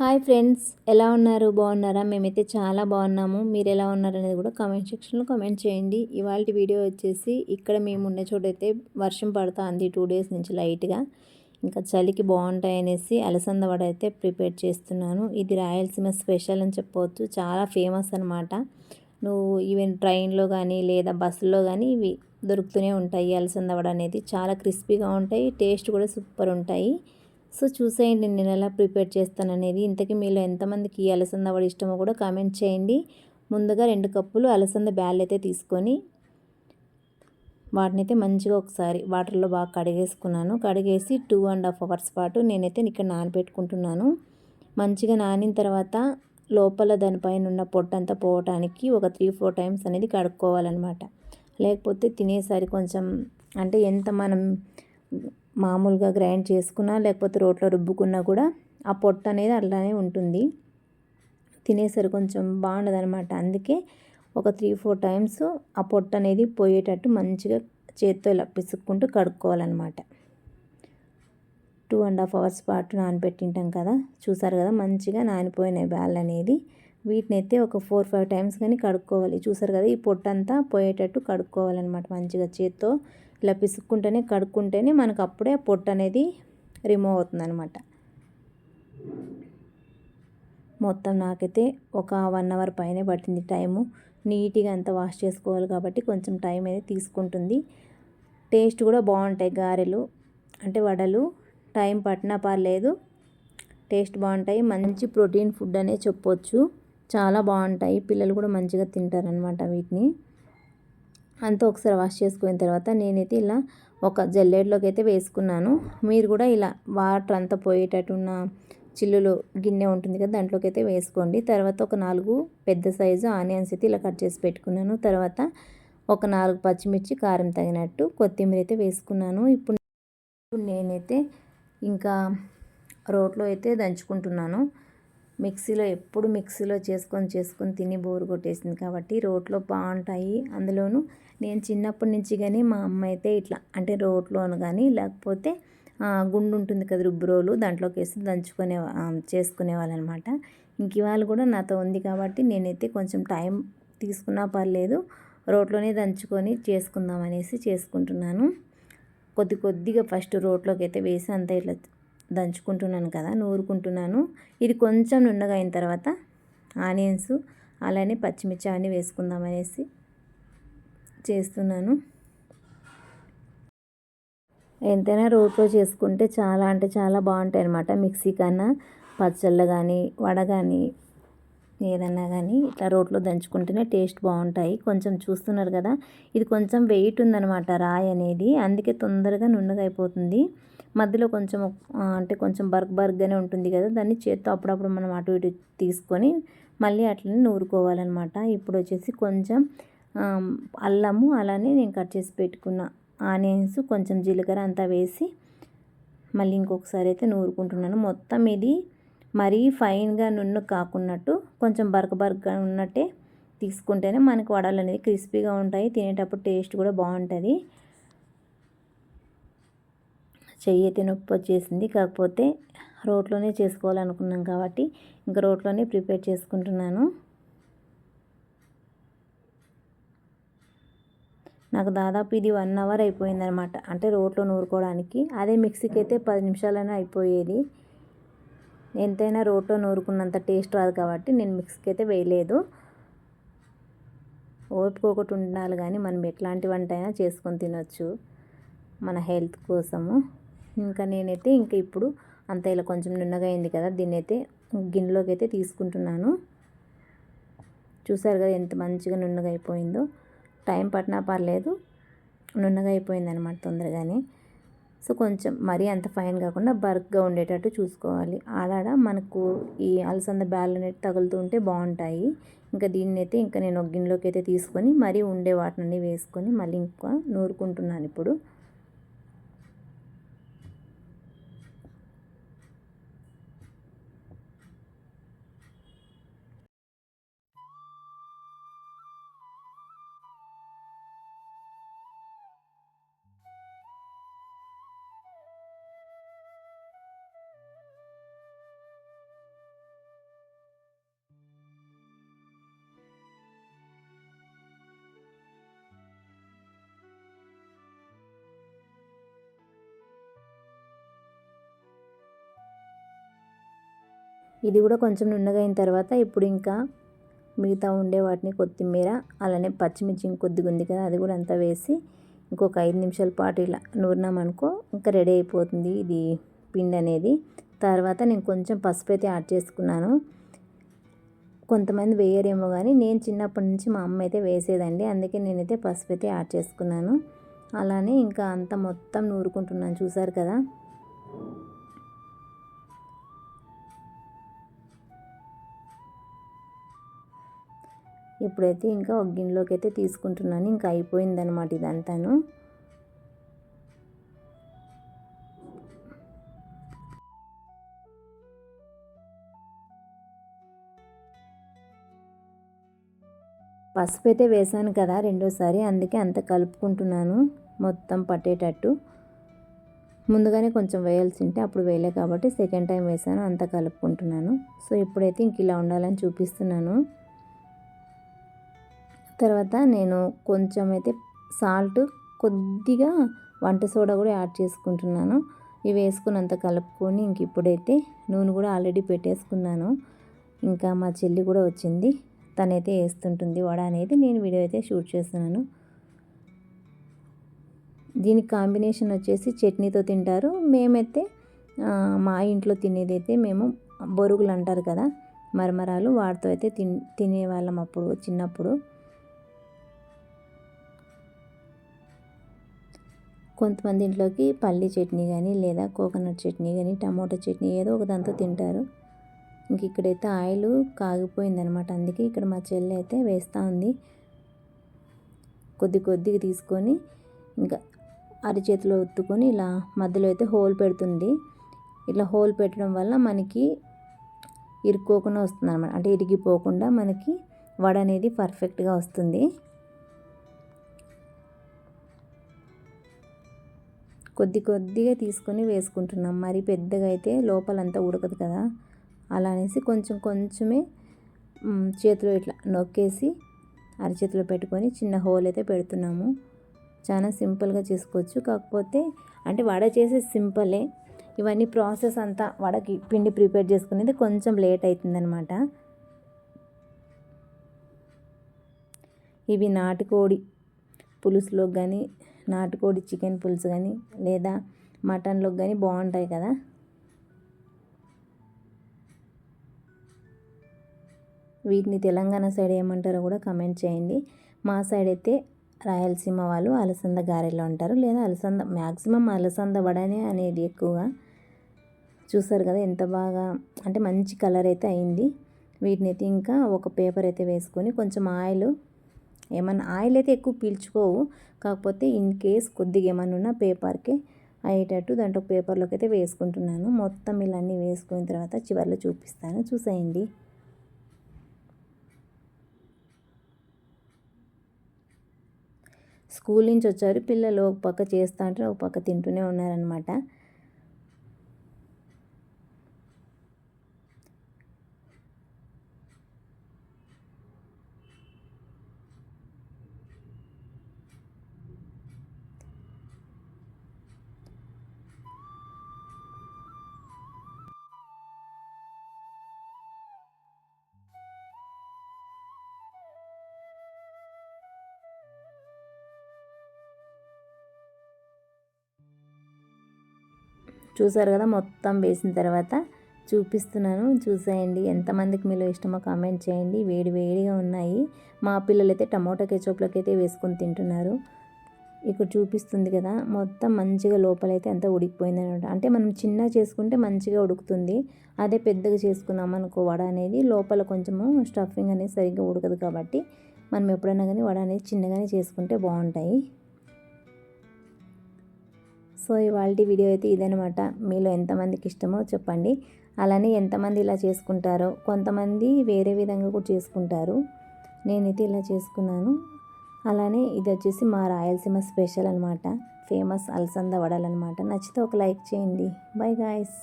Hi friends ఎలా ఉన్నారు? బాగున్నారా? మేమైతే చాలా బాగున్నాము. మీరు ఎలా ఉన్నారు అనేది కూడా కామెంట్ సెక్షన్లో కామెంట్ చేయండి. ఇవాళ వీడియో వచ్చేసి ఇక్కడ మేము ఉన్న చోటైతే వర్షం పడుతుంది టూ డేస్ నుంచి లైట్గా. ఇంకా చలికి బాగుంటాయి అనేసి అలసంద వడ అయితే ప్రిపేర్ చేస్తున్నాను. ఇది రాయలసీమ స్పెషల్ అని చెప్పవచ్చు చాలా ఫేమస్ అనమాట నువ్వు ఈవెన్ ట్రైన్లో కానీ లేదా బస్సులో కానీ ఇవి దొరుకుతూనే ఉంటాయి. అలసంద వడ అనేది చాలా క్రిస్పీగా ఉంటాయి. టేస్ట్ కూడా సూపర్ ఉంటాయి. సో చూసేయండి నేను ఎలా ప్రిపేర్ చేస్తాను అనేది ఇంతకీ మీలో ఎంతమందికి ఈ అలసంద వడ ఇష్టమో కూడా కామెంట్ చేయండి. ముందుగా రెండు కప్పులు అలసంద బ్యాల్ అయితే తీసుకొని వాటిని అయితే మంచిగా ఒకసారి వాటర్లో బాగా కడిగేసుకున్నాను. కడిగేసి టూ అండ్ హాఫ్ అవర్స్ పాటు నేనైతే ఇక్కడ నానబెట్టుకుంటున్నాను. మంచిగా నానిన తర్వాత లోపల దానిపైన ఉన్న పొట్టంతా పోవటానికి ఒక త్రీ ఫోర్ టైమ్స్ అనేది కడుక్కోవాలన్నమాట. లేకపోతే తినేసరి కొంచెం అంటే ఎంత మనం మామూలుగా గ్రైండ్ చేసుకున్నా లేకపోతే రోట్లో రుబ్బుకున్నా కూడా ఆ పొట్ట అనేది అలానే ఉంటుంది. తినేసరి కొంచెం బాగుండదు అనమాట అందుకే ఒక త్రీ ఫోర్ టైమ్స్ ఆ పొట్ట అనేది పోయేటట్టు మంచిగా చేత్తో ఇలా పిసుక్కుంటూ కడుక్కోవాలన్నమాట. టూ అండ్ హాఫ్ అవర్స్ పాటు నానబెట్టింటాం కదా చూసారు కదా మంచిగా నానిపోయినాయి బ్యాల్ అనేది. వీటిని అయితే ఒక ఫోర్ ఫైవ్ టైమ్స్ కానీ కడుక్కోవాలి. చూసారు కదా ఈ పొట్టంతా పోయేటట్టు కడుక్కోవాలన్నమాట మంచిగా చేత్తో. ఇలా పిసుక్కుంటేనే కడుక్కుంటేనే మనకు అప్పుడే పొట్టు అనేది రిమూవ్ అవుతుందనమాట మొత్తం నాకైతే ఒక వన్ అవర్ పైనే పట్టింది టైము. నీట్గా అంతా వాష్ చేసుకోవాలి కాబట్టి కొంచెం టైం అయితే తీసుకుంటుంది. టేస్ట్ కూడా బాగుంటాయి గారెలు. అంటే వడలు టైం పట్టినా పర్లేదు. టేస్ట్ బాగుంటాయి. మంచి ప్రోటీన్ ఫుడ్ అనే చెప్పొచ్చు. చాలా బాగుంటాయి. పిల్లలు కూడా మంచిగా తింటారనమాట వీటిని. అంతా ఒకసారి వాష్ చేసుకున్న తర్వాత నేనైతే ఇలా ఒక జల్లెడ్లోకి అయితే వేసుకున్నాను. మీరు కూడా ఇలా వాటర్ అంతా పోయేటట్టున్న చిల్లులు గిన్నె ఉంటుంది కదా దాంట్లోకి అయితే వేసుకోండి. తర్వాత ఒక నాలుగు పెద్ద సైజు ఆనియన్స్ అయితే ఇలా కట్ చేసి పెట్టుకున్నాను. తర్వాత ఒక నాలుగు పచ్చిమిర్చి కారం తగినట్టు కొత్తిమీర అయితే వేసుకున్నాను. ఇప్పుడు నేనైతే ఇంకా రోట్లో అయితే దంచుకుంటున్నాను. మిక్సీలో ఎప్పుడు మిక్సీలో చేసుకొని చేసుకొని తిని బోరు కొట్టేసింది కాబట్టి రోట్లో బాగుంటాయి. అందులోనూ నేను చిన్నప్పటి నుంచి కానీ మా అమ్మ అయితే ఇట్లా అంటే రోట్లోను కానీ లేకపోతే గుండు ఉంటుంది కదా రుబ్బురోలు దాంట్లోకి వేసి దంచుకునే చేసుకునే అనమాట ఇంక ఇవాళ కూడా నాతో ఉంది కాబట్టి నేనైతే కొంచెం టైం తీసుకున్నా పర్లేదు రోట్లోనే దంచుకొని చేసుకుందాం అనేసి చేసుకుంటున్నాను. కొద్ది కొద్దిగా ఫస్ట్ రోట్లోకి అయితే వేసి అంతా ఇట్లా దంచుకుంటున్నాను కదా నూరుకుంటున్నాను. ఇది కొంచెం నున్నగా అయిన తర్వాత ఆనియన్స్ అలానే పచ్చిమిర్చి అన్నీ వేసుకుందాం అనేసి చేస్తున్నాను. ఎంతైనా రోట్లో చేసుకుంటే చాలా అంటే చాలా బాగుంటాయి అనమాట మిక్సీ కన్నా పచ్చళ్ళు కానీ వడ కానీ ఏదన్నా కానీ ఇట్లా రోట్లో దంచుకుంటేనే టేస్ట్ బాగుంటాయి. కొంచెం చూస్తున్నారు కదా ఇది కొంచెం వెయిట్ ఉందనమాట రాయి అనేది. అందుకే తొందరగా నున్నగా అయిపోతుంది. మధ్యలో కొంచెం అంటే కొంచెం బర్గ్ బర్గ్గానే ఉంటుంది కదా దాన్ని చేత్తో అప్పుడప్పుడు మనం అటు ఇటు తీసుకొని మళ్ళీ అట్లనే నూరుకోవాలన్నమాట. ఇప్పుడు వచ్చేసి కొంచెం అల్లము అలానే నేను కట్ చేసి పెట్టుకున్న ఆనియన్స్ కొంచెం జీలకర్ర అంతా వేసి మళ్ళీ ఇంకొకసారి అయితే నూరుకుంటున్నాను. మొత్తం ఇది మరీ ఫైన్గా నున్ను కాకున్నట్టు కొంచెం బరక బరకగా ఉన్నట్టే తీసుకుంటేనే మనకు వడలు అనేది క్రిస్పీగా ఉంటాయి తినేటప్పుడు టేస్ట్ కూడా బాగుంటుంది. చెయ్యి అయితే నొప్పి వచ్చేసింది కాకపోతే రోట్లోనే చేసుకోవాలనుకున్నాం కాబట్టి ఇంకా రోట్లోనే ప్రిపేర్ చేసుకుంటున్నాను. నాకు దాదాపు ఇది వన్ అవర్ అయిపోయిందనమాట అంటే రోట్లో నూరుకోవడానికి. అదే మిక్సీకి అయితే పది నిమిషాలనే అయిపోయేది. ఎంతైనా రోట్లో నూరుకున్నంత టేస్ట్ రాదు కాబట్టి నేను మిక్సీకి అయితే వేయలేదు. ఓపిక ఒకటి ఉండాలి కానీ మనం ఎట్లాంటి వంట అయినా చేసుకొని తినొచ్చు మన హెల్త్ కోసము. ఇంకా నేనైతే ఇంకా ఇప్పుడు అంత ఇలా కొంచెం నున్నగా అయింది కదా దీన్ని అయితే గిన్నెలోకి అయితే తీసుకుంటున్నాను. చూసారు కదా ఎంత మంచిగా నున్నగా అయిపోయిందో. టైం పట్టినా పర్లేదు. నున్నగా అయిపోయింది అనమాట తొందరగానే. సో కొంచెం మరీ అంత ఫైన్ కాకుండా బర్క్గా ఉండేటట్టు చూసుకోవాలి. ఆడాడ మనకు ఈ అలసంద బ్యాల్ అనేది తగులుతూ ఉంటే బాగుంటాయి. ఇంకా దీన్ని అయితే ఇంకా నేను ఒక గిన్నెలోకి అయితే తీసుకొని మరీ ఉండే వాటిని వేసుకొని మళ్ళీ ఇంకా నూరుకుంటున్నాను ఇప్పుడు. ఇది కూడా కొంచెం నున్నగా అయిన తర్వాత ఇప్పుడు ఇంకా మిగతా ఉండే వాటిని కొత్తిమీర అలానే పచ్చిమిర్చి ఇంకొద్దిగా ఉంది కదా అది కూడా అంతా వేసి ఇంకొక ఐదు నిమిషాల పాటు ఇలా నూరినామనుకో ఇంకా రెడీ అయిపోతుంది ఇది పిండి అనేది. తర్వాత నేను కొంచెం పసుపు అయితే యాడ్ చేసుకున్నాను. కొంతమంది వేయరేమో కానీ నేను చిన్నప్పటి నుంచి మా అమ్మ అయితే వేసేదండి అందుకే నేనైతే పసుపు అయితే యాడ్ చేసుకున్నాను. అలానే ఇంకా అంతా మొత్తం నూరుకుంటున్నాను చూసారు కదా? ఇప్పుడైతే ఇంకా ఒక గిన్నెలోకి అయితే తీసుకుంటున్నాను ఇంకా అయిపోయిందనమాట ఇదంతాను. పసుపు అయితే వేసాను కదా రెండోసారి అందుకే అంత కలుపుకుంటున్నాను మొత్తం పట్టేటట్టు. ముందుగానే కొంచెం వేయాల్సి ఉంటే అప్పుడు వేయలే కాబట్టి సెకండ్ టైం వేసాను అంత కలుపుకుంటున్నాను. సో ఇప్పుడైతే ఇంక ఇలా ఉండాలని చూపిస్తున్నాను. తర్వాత నేను కొంచెం అయితే సాల్ట్ కొద్దిగా వంట సోడా కూడా యాడ్ చేసుకుంటున్నాను. ఇవి వేసుకున్నంత కలుపుకొని ఇంక ఇప్పుడైతే నూనె కూడా ఆల్రెడీ పెట్టేసుకున్నాను. ఇంకా మా చెల్లి కూడా వచ్చింది. తనైతే వేస్తుంటుంది వడ అనేది. నేను వీడియో అయితే షూట్ చేస్తున్నాను. దీనికి కాంబినేషన్ వచ్చేసి చట్నీతో తింటారు. మేమైతే మా ఇంట్లో తినేదైతే మేము బొరుగులు అంటారు కదా మరమరాలు వాటితో అయితే తిన్ తినేవాళ్ళం అప్పుడు చిన్నప్పుడు. కొంతమంది ఇంట్లోకి పల్లి చట్నీ కానీ లేదా కోకోనట్ చట్నీ కానీ టమాటో చట్నీ ఏదో ఒక దాంతో తింటారు. ఇంక ఇక్కడైతే ఆయిల్ కాగిపోయిందనమాట. అందుకే ఇక్కడ మా చెల్లి అయితే వేస్తూ ఉంది. కొద్ది కొద్దిగా తీసుకొని ఇంకా అరిచేతిలో ఒత్తుకొని ఇలా మధ్యలో అయితే హోల్ పెడుతుంది. ఇట్లా హోల్ పెట్టడం వల్ల మనకి ఇరుక్కోకుండా వస్తుంది అనమాట అంటే ఇరిగిపోకుండా మనకి వడ అనేది పర్ఫెక్ట్గా వస్తుంది. కొద్ది కొద్దిగా తీసుకొని వేసుకుంటున్నాం. మరి పెద్దగా అయితే లోపలంతా ఉడకదు కదా. అలా అనేసి కొంచెం కొంచెమే చేతిలో ఇట్లా నొక్కేసి అరచేతిలో పెట్టుకొని చిన్న హోల్ అయితే పెడుతున్నాము. చాలా సింపుల్గా చేసుకోవచ్చు. కాకపోతే అంటే వడ చేసే సింపులే. ఇవన్నీ ప్రాసెస్ అంతా వడకి పిండి ప్రిపేర్ చేసుకునేది కొంచెం లేట్ అవుతుందనమాట ఇవి నాటుకోడి పులుసులో కానీ నాటుకోడి చికెన్ పులుసు కానీ లేదా మటన్లోకి కానీ బాగుంటాయి కదా? వీటిని తెలంగాణ సైడ్ ఏమంటారో కూడా కమెంట్ చేయండి. మా సైడ్ అయితే రాయలసీమ వాళ్ళు అలసంద గారెలు అంటారు లేదా అలసంద మ్యాక్సిమం అలసంద వడనే అనేది ఎక్కువగా చూసారు కదా ఎంత బాగా అంటే మంచి కలర్ అయితే అయింది. వీటిని అయితే ఇంకా ఒక పేపర్ అయితే వేసుకొని కొంచెం ఆయిల్ ఏమన్నా ఆయిల్ అయితే ఎక్కువ పీల్చుకోవు. కాకపోతే ఇన్ కేస్ కొద్దిగా ఏమన్నా ఉన్నా పేపర్కి అయ్యేటట్టు దాంట్లో పేపర్లోకి అయితే వేసుకుంటున్నాను. మొత్తం ఇలా అన్నీ వేసుకున్న తర్వాత చివరిలో చూపిస్తాను. చూసేయండి. స్కూల్ నుంచి వచ్చారు. పిల్లలు ఒక పక్క చేస్తూ ఉంటారు ఒక పక్క తింటూనే ఉన్నారనమాట చూసారు కదా మొత్తం వేసిన తర్వాత చూపిస్తున్నాను. చూసేయండి ఎంతమందికి మీలో ఇష్టమో కామెంట్ చేయండి. వేడి వేడిగా ఉన్నాయి. మా పిల్లలైతే టమోటా కెచప్లోకి అయితే వేసుకొని తింటున్నారు. ఇక్కడ చూపిస్తుంది కదా మొత్తం మంచిగా లోపలైతే అంతా ఉడికిపోయింది అనమాట అంటే మనం చిన్న చేసుకుంటే మంచిగా ఉడుకుతుంది. అదే పెద్దగా చేసుకున్నాం అనుకో వడ అనేది లోపల కొంచెము స్టఫింగ్ అనేది సరిగ్గా ఉడకదు కాబట్టి మనం ఎప్పుడైనా కానీ వడ అనేది చిన్నగానే చేసుకుంటే బాగుంటాయి. సో ఇవాళ వీడియో అయితే ఇదనమాట మీలో ఎంతమందికి ఇష్టమో చెప్పండి. అలానే ఎంతమంది ఇలా చేసుకుంటారో కొంతమంది వేరే విధంగా కూడా చేసుకుంటారు. నేనైతే ఇలా చేసుకున్నాను. అలానే ఇది వచ్చేసి మా రాయలసీమ స్పెషల్ అనమాట ఫేమస్ అలసంద వడలు అనమాట నచ్చితే ఒక లైక్ చేయండి. Bye guys.